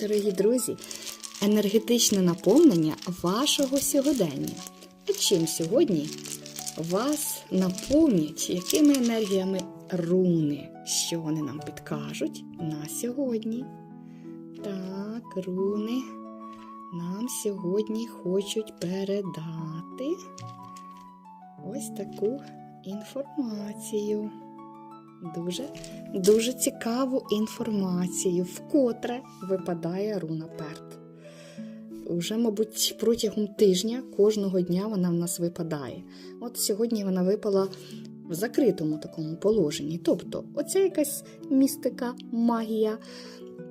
Дорогі друзі, енергетичне наповнення вашого сьогодення. А чим сьогодні вас наповнять, якими енергіями руни? Що вони нам підкажуть на сьогодні? Так, руни нам сьогодні хочуть передати ось таку інформацію. Дуже, дуже цікаву інформацію, вкотре випадає руна Перт. Уже, мабуть, протягом тижня кожного дня вона в нас випадає. От сьогодні вона випала в закритому такому положенні. Тобто, оця якась містика, магія,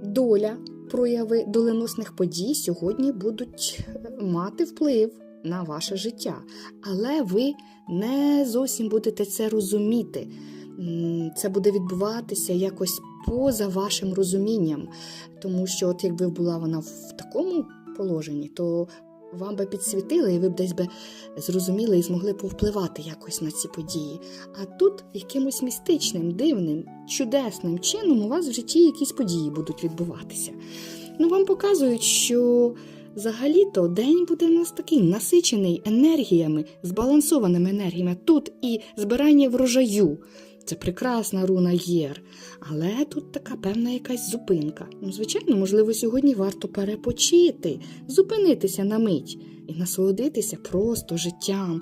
доля, прояви доленосних подій сьогодні будуть мати вплив на ваше життя. Але ви не зовсім будете це розуміти. Це буде відбуватися якось поза вашим розумінням. Тому що, от якби була вона в такому положенні, то вам би підсвітили, і ви б десь би зрозуміли і змогли повпливати якось на ці події. А тут якимось містичним, дивним, чудесним чином у вас в житті якісь події будуть відбуватися. Ну, вам показують, що взагалі-то день буде у нас такий насичений енергіями, збалансованими енергіями. Тут і збирання врожаю. Це прекрасна руна Єр, але тут така певна якась зупинка. Ну, звичайно, можливо, сьогодні варто перепочити, зупинитися на мить і насолодитися просто життям,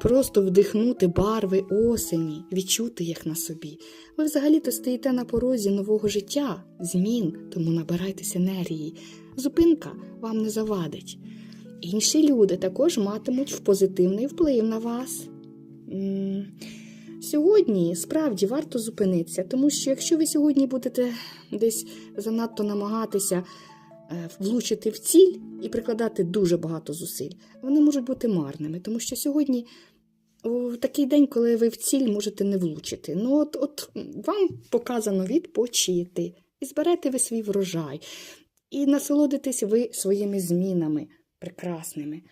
просто вдихнути барви осені, відчути їх на собі. Ви взагалі-то стоїте на порозі нового життя, змін, тому набирайтеся енергії. Зупинка вам не завадить. Інші люди також матимуть позитивний вплив на вас. Сьогодні справді варто зупинитися, тому що якщо ви сьогодні будете десь занадто намагатися е, влучити в ціль і прикладати дуже багато зусиль, вони можуть бути марними, тому що сьогодні такий день, коли ви в ціль можете не влучити. Ну, от, от вам показано відпочити, і зберете ви свій врожай, і насолодитесь ви своїми змінами прекрасними.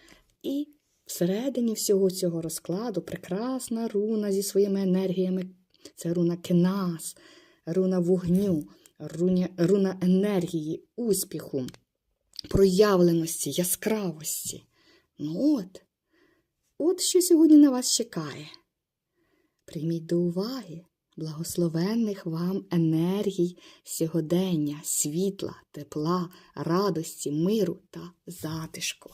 І Всередині всього цього розкладу прекрасна руна зі своїми енергіями. Це руна кенас, руна вогню, руня, руна енергії, успіху, проявленості, яскравості. Ну от, от що сьогодні на вас чекає. Прийміть до уваги благословенних вам енергій сьогодення, світла, тепла, радості, миру та затишку.